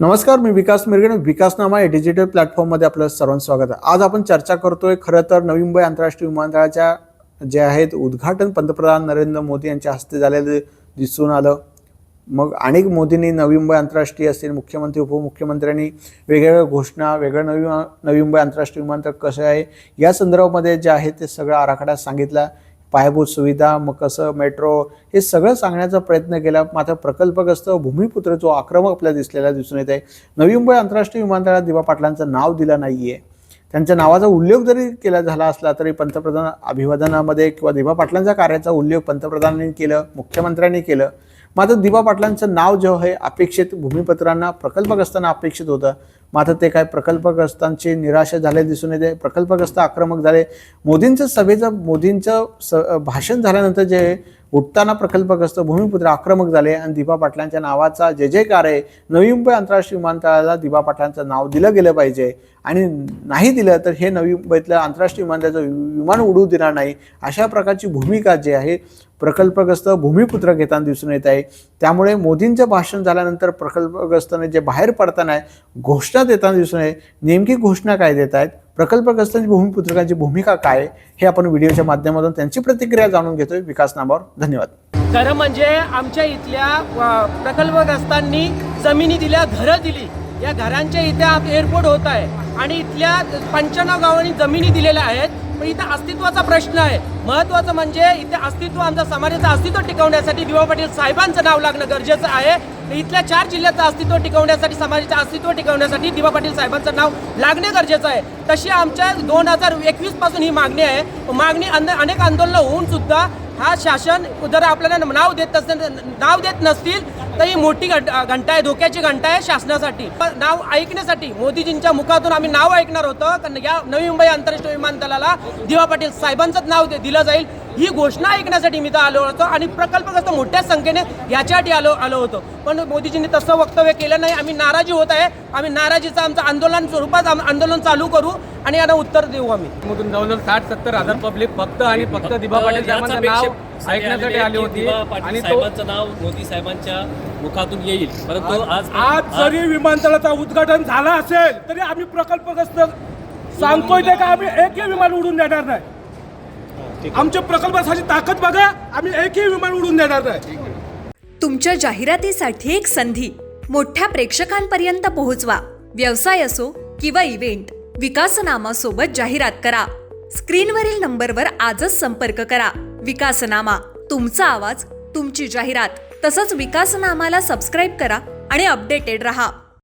नमस्कार मी विकास मिरगण. विकासनामा या डिजिटल प्लॅटफॉर्ममध्ये आपलं सर्वांचं स्वागत आहे. आज आपण चर्चा करतोय खरं तर नवी मुंबई आंतरराष्ट्रीय विमानतळाच्या जे आहेत उद्घाटन पंतप्रधान नरेंद्र मोदी यांच्या हस्ते झालेलं दिसून आलं. मग अनेक मोदींनी नवी मुंबई आंतरराष्ट्रीय असतील मुख्यमंत्री उपमुख्यमंत्र्यांनी वेगवेगळ्या घोषणा वेगळं नवी नवी मुंबई आंतरराष्ट्रीय विमानतळ कसं आहे या संदर्भामध्ये जे आहे ते सगळा आराखडा सांगितला. पायाभूत सुविधा मग कसं मेट्रो हे सगळं सांगण्याचा प्रयत्न केला. मात्र प्रकल्पग्रस्त भूमिपुत्र जो आक्रमक आपल्याला दिसलेला दिसून येत आहे. नवी मुंबई आंतरराष्ट्रीय विमानतळात दिवा पाटलांचं नाव दिलं नाही आहे त्यांच्या नावाचा उल्लेख जरी केला झाला असला तरी पंतप्रधान अभिवादनामध्ये किंवा दिवा पाटलांच्या कार्याचा उल्लेख पंतप्रधानांनी केलं मुख्यमंत्र्यांनी केलं. मात्र दिवा पाटलांचं नाव जे आहे अपेक्षित भूमिपत्रांना प्रकल्पग्रस्तांना अपेक्षित होतं. मात्र ते काय प्रकल्पग्रस्तांची निराशा झाले दिसून येते. प्रकल्पग्रस्त आक्रमक झाले. मोदींचं सभेचं मोदींचं स भाषण झाल्यानंतर जे उठताना प्रकल्पग्रस्त भूमिपुत्र आक्रमक झाले आणि दिबा पाटलांच्या नावाचा जे जयकार आहे नवी मुंबई आंतरराष्ट्रीय विमानतळाला दिबा पाटलांचं नाव दिलं गेलं पाहिजे. आणि नाही दिलं तर हे नवी मुंबईतलं आंतरराष्ट्रीय विमानतळाचं विमान उडू देणार नाही. अशा प्रकारची भूमिका जी आहे प्रकल्पग्रस्त भूमिपुत्र घेताना दिसून येत आहे. त्यामुळे मोदींचं भाषण झाल्यानंतर प्रकल्पग्रस्तांनी जे बाहेर पडताना आहे घोषणा देताना दिसून आहे. नेमकी घोषणा काय देत आहेत? प्रकल्पग्रस्तांची भूमिपुत्रकांची भूमिका काय हे आपण व्हिडिओच्या माध्यमातून त्यांची प्रतिक्रिया जाणून घेतोय. विकास नामावर धन्यवाद. खरं म्हणजे आमच्या इथल्या प्रकल्पग्रस्तांनी जमिनी दिल्या घरं दिली. या घरांच्या इथे एअरपोर्ट होत आहे. आणि इथल्या पंच्याण्णव गावांनी जमिनी दिलेल्या आहेत. पण इथं अस्तित्वाचा प्रश्न आहे. महत्वाचं म्हणजे इथे अस्तित्व आमच्या समाजाचं अस्तित्व टिकवण्यासाठी दिवा पाटील साहेबांचं नाव लागणं गरजेचं आहे. इथल्या चार जिल्ह्याचं अस्तित्व टिकवण्यासाठी समाजाचं अस्तित्व टिकवण्यासाठी दिवा पाटील साहेबांचं नाव लागणे गरजेचं आहे. तशी आमच्या दोन हजार एकवीसपासून ही मागणी आहे. मागणी अनेक आंदोलनं होऊन सुद्धा हा शासन जर आपल्याला नाव देत नसेल नाव देत नसतील तर ही मोठी घंटा आहे धोक्याची घंटा आहे शासनासाठी. पण नाव ऐकण्यासाठी मोदीजींच्या मुखातून आम्ही नाव ऐकणार होतो. कारण या नवी मुंबई आंतरराष्ट्रीय विमानतळाला दिवा पाटील साहेबांचंच नाव दे- दिलं जाईल. ही घोषणा ऐकण्यासाठी मी तर आलो होतो आणि प्रकल्पग्रस्त मोठ्या संख्येने याच्यासाठी आलो आलो होतो. पण मोदीजींनी तसं वक्तव्य केलं नाही. आम्ही नाराजी होत आहे. आम्ही नाराजीचं आमचं आंदोलन स्वरूपात आंदोलन चालू करू आणि यांना उत्तर देऊ आम्ही. मधून जवळजवळ साठ सत्तर हजार पब्लिक फक्त आणि फक्त दिबा पाटील साहेबांचं नाव ऐकण्यासाठी आली होती. आणि साहेबांचं नाव मोदी साहेबांच्या मुखातून येईल. परंतु आज आज जरी विमानतळाचं उद्घाटन झालं असेल तरी आम्ही प्रकल्पग्रस्त सांगतोय ते का आम्ही एकही विमान उडून देणार नाही. आमच्या प्रकल्पासाठी ताकद बघा आम्ही एकही विमान उडून देणार नाही. तुमच्या जाहिरातीसाठी एक संधी. मोठ्या प्रेक्षकांपर्यंत पोहोचवा. व्यवसाय असो किंवा इव्हेंट विकासनामा सोबत जाहिरात करा. स्क्रीनवरील नंबरवर आजच संपर्क करा. विकासनामा तुमचा आवाज तुमची जाहिरात. तसंच विकासनामाला सबस्क्राईब करा आणि अपडेटेड रहा.